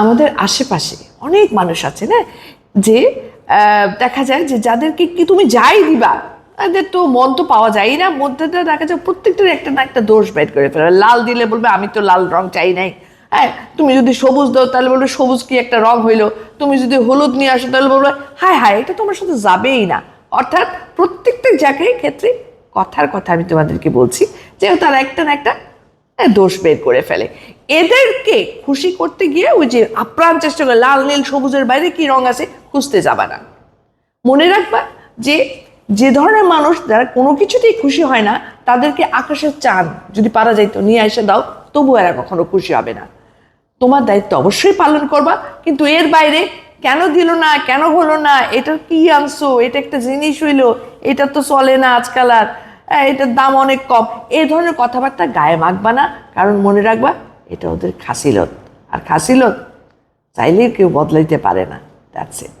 আমাদের আশেপাশে অনেক মানুষ আছে না যে দেখা যায় যে যাদেরকে কি তুমি যাই দিবা তাদের তো মন তো পাওয়া যায় না মধ্যে দেখা যায় প্রত্যেকটার একটা না একটা দোষ বের করে ফেলে। লাল দিলে বলবে আমি তো লাল রং চাই নাই। হ্যাঁ? তুমি যদি সবুজ দাও তাহলে বলবে সবুজ কি একটা রং হইল? তুমি যদি হলুদ নিয়ে আসো তাহলে বলবে হায় হায় এটা তোমার সাথে যাবেই না। অর্থাৎ প্রত্যেকটা জায়গায় ক্ষেত্রে কথার কথা আমি তোমাদেরকে বলছি যে তারা একটা না একটা হ্যাঁ, দোষ বের করে ফেলে। এদেরকে খুশি করতে গিয়ে ওই যে আপ্রাণ চেষ্টা করে লাল নীল সবুজের বাইরে কি রং আছে খুঁজতে যাবা না। মনে রাখবা যে যে ধরনের মানুষ যারা কোনো কিছুতেই খুশি হয় না তাদেরকে আকাশের চাঁদ যদি পারা যাইতো নিয়ে এসে দাও তবু এরা কখনো খুশি হবে না। তোমার দায়িত্ব অবশ্যই পালন করবা কিন্তু এর বাইরে কেন দিল না কেন হলো না এটার কি আনছো এটা একটা জিনিস হইল এটা তো চলে না আজকাল আর। হ্যাঁ, এটার দাম অনেক কম। এই ধরনের কথাবার্তা গায়ে মাখবা না, কারণ মনে রাখবা এটা ওদের খাসিলত। আর খাসিলত চাইলে কেউ বদলাইতে পারে না। That's it